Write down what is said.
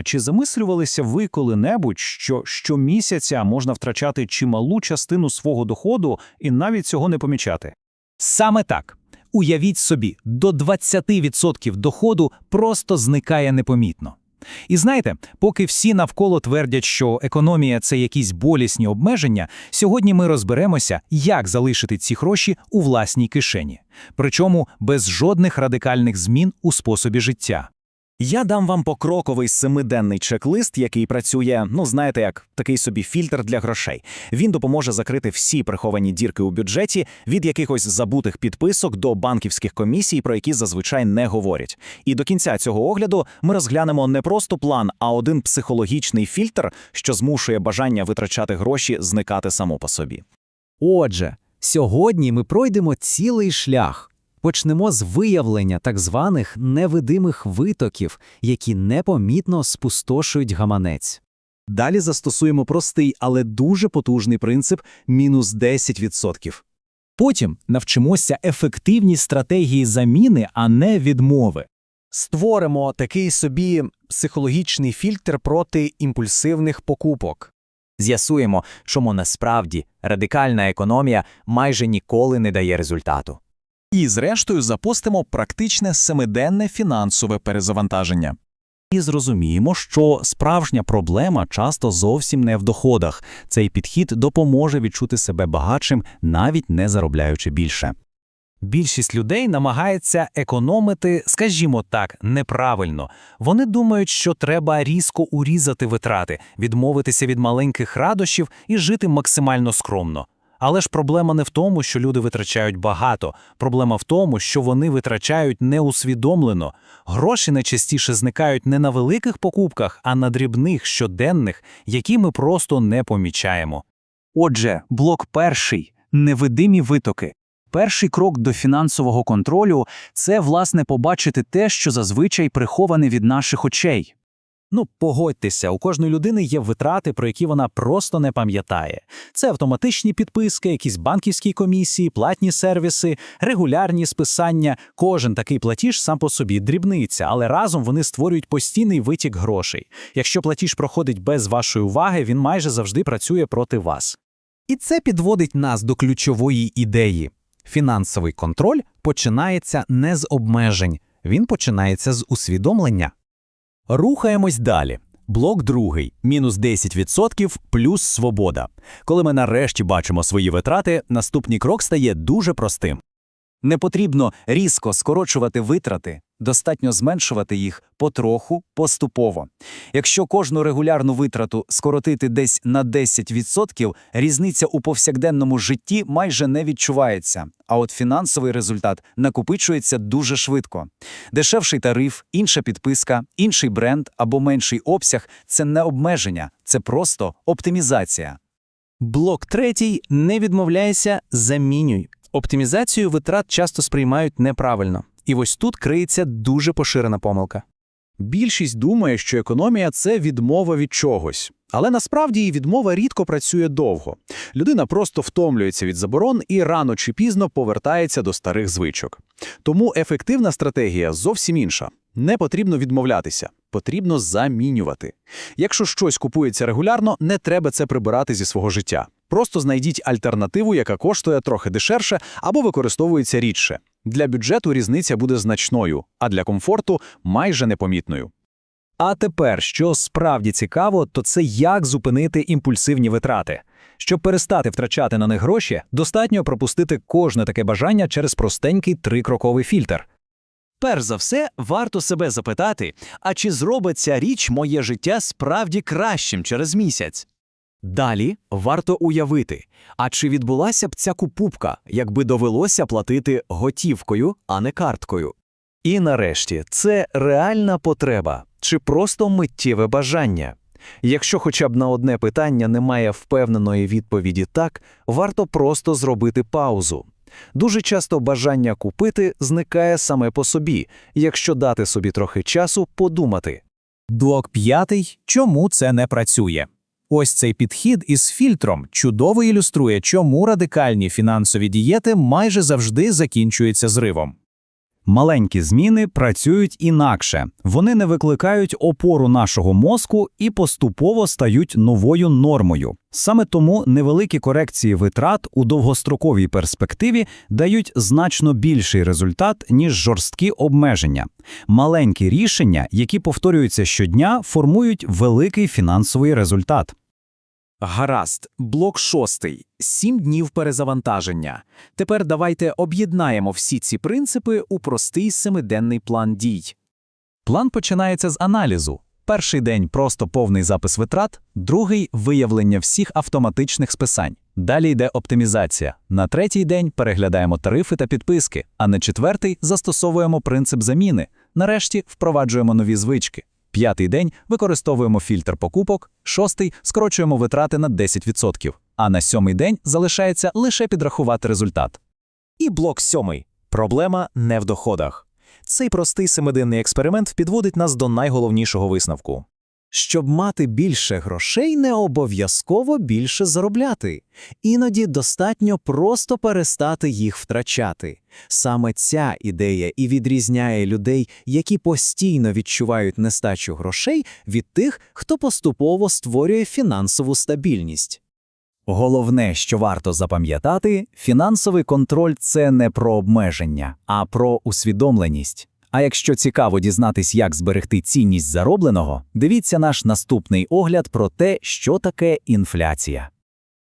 А чи замислювалися ви коли-небудь, що щомісяця можна втрачати чималу частину свого доходу і навіть цього не помічати? Саме так. Уявіть собі, до 20% доходу просто зникає непомітно. І знаєте, поки всі навколо твердять, що економія це якісь болісні обмеження, сьогодні ми розберемося, як залишити ці гроші у власній кишені, причому без жодних радикальних змін у способі життя. Я дам вам покроковий семиденний чек-лист, який працює, ну знаєте, як такий собі фільтр для грошей. Він допоможе закрити всі приховані дірки у бюджеті від якихось забутих підписок до банківських комісій, про які зазвичай не говорять. І до кінця цього огляду ми розглянемо не просто план, а один психологічний фільтр, що змушує бажання витрачати гроші зникати само по собі. Отже, сьогодні ми пройдемо цілий шлях. Почнемо з виявлення так званих невидимих витоків, які непомітно спустошують гаманець. Далі застосуємо простий, але дуже потужний принцип мінус 10%. Потім навчимося ефективній стратегії заміни, а не відмови. Створимо такий собі психологічний фільтр проти імпульсивних покупок. З'ясуємо, чому насправді радикальна економія майже ніколи не дає результату. І, зрештою, запустимо практичне семиденне фінансове перезавантаження. І зрозуміємо, що справжня проблема часто зовсім не в доходах. Цей підхід допоможе відчути себе багатшим, навіть не заробляючи більше. Більшість людей намагається економити, скажімо так, неправильно. Вони думають, що треба різко урізати витрати, відмовитися від маленьких радощів і жити максимально скромно. Але ж проблема не в тому, що люди витрачають багато. Проблема в тому, що вони витрачають неусвідомлено. Гроші найчастіше зникають не на великих покупках, а на дрібних щоденних, які ми просто не помічаємо. Отже, блок перший невидимі витоки. Перший крок до фінансового контролю це, власне, побачити те, що зазвичай приховане від наших очей. Ну, погодьтеся, у кожної людини є витрати, про які вона просто не пам'ятає. Це автоматичні підписки, якісь банківські комісії, платні сервіси, регулярні списання. Кожен такий платіж сам по собі дрібниця, але разом вони створюють постійний витік грошей. Якщо платіж проходить без вашої уваги, він майже завжди працює проти вас. І це підводить нас до ключової ідеї. Фінансовий контроль починається не з обмежень, він починається з усвідомлення. Рухаємось далі. Блок другий мінус 10% плюс свобода. Коли ми нарешті бачимо свої витрати, наступний крок стає дуже простим. Не потрібно різко скорочувати витрати, достатньо зменшувати їх потроху, поступово. Якщо кожну регулярну витрату скоротити десь на 10%, різниця у повсякденному житті майже не відчувається, а от фінансовий результат накопичується дуже швидко. Дешевший тариф, інша підписка, інший бренд або менший обсяг це не обмеження, це просто оптимізація. Блок третій не відмовляйся, замінюй. Оптимізацію витрат часто сприймають неправильно. І ось тут криється дуже поширена помилка. Більшість думає, що економія це відмова від чогось. Але насправді її відмова рідко працює довго. Людина просто втомлюється від заборон і рано чи пізно повертається до старих звичок. Тому ефективна стратегія зовсім інша. Не потрібно відмовлятися, потрібно замінювати. Якщо щось купується регулярно, не треба це прибирати зі свого життя. Просто знайдіть альтернативу, яка коштує трохи дешевше або використовується рідше. Для бюджету різниця буде значною, а для комфорту майже непомітною. А тепер, що справді цікаво, то це як зупинити імпульсивні витрати. Щоб перестати втрачати на них гроші, достатньо пропустити кожне таке бажання через простенький трикроковий фільтр. Перш за все, варто себе запитати, а чи зробить ця річ моє життя справді кращим через місяць? Далі варто уявити, а чи відбулася б ця купупка, якби довелося платити готівкою, а не карткою? І нарешті, це реальна потреба чи просто миттєве бажання? Якщо хоча б на одне питання немає впевненої відповіді так, варто просто зробити паузу. Дуже часто бажання купити зникає саме по собі, якщо дати собі трохи часу подумати. Блок п'ятий чому це не працює? Ось цей підхід із фільтром чудово ілюструє, чому радикальні фінансові дієти майже завжди закінчуються зривом. Маленькі зміни працюють інакше. Вони не викликають опору нашого мозку і поступово стають новою нормою. Саме тому невеликі корекції витрат у довгостроковій перспективі дають значно більший результат, ніж жорсткі обмеження. Маленькі рішення, які повторюються щодня, формують великий фінансовий результат. Гаразд, блок шостий. Сім днів перезавантаження. Тепер давайте об'єднаємо всі ці принципи у простий семиденний план дій. План починається з аналізу. Перший день просто повний запис витрат, другий виявлення всіх автоматичних списань. Далі йде оптимізація. На третій день переглядаємо тарифи та підписки, а на четвертий застосовуємо принцип заміни. Нарешті впроваджуємо нові звички. П'ятий день використовуємо фільтр покупок, шостий скорочуємо витрати на 10%, а на сьомий день залишається лише підрахувати результат. І блок сьомий. Проблема не в доходах. Цей простий семиденний експеримент підводить нас до найголовнішого висновку. Щоб мати більше грошей, не обов'язково більше заробляти. Іноді достатньо просто перестати їх втрачати. Саме ця ідея і відрізняє людей, які постійно відчувають нестачу грошей, від тих, хто поступово створює фінансову стабільність. Головне, що варто запам'ятати, фінансовий контроль це не про обмеження, а про усвідомленість. А якщо цікаво дізнатись, як зберегти цінність заробленого, дивіться наш наступний огляд про те, що таке інфляція.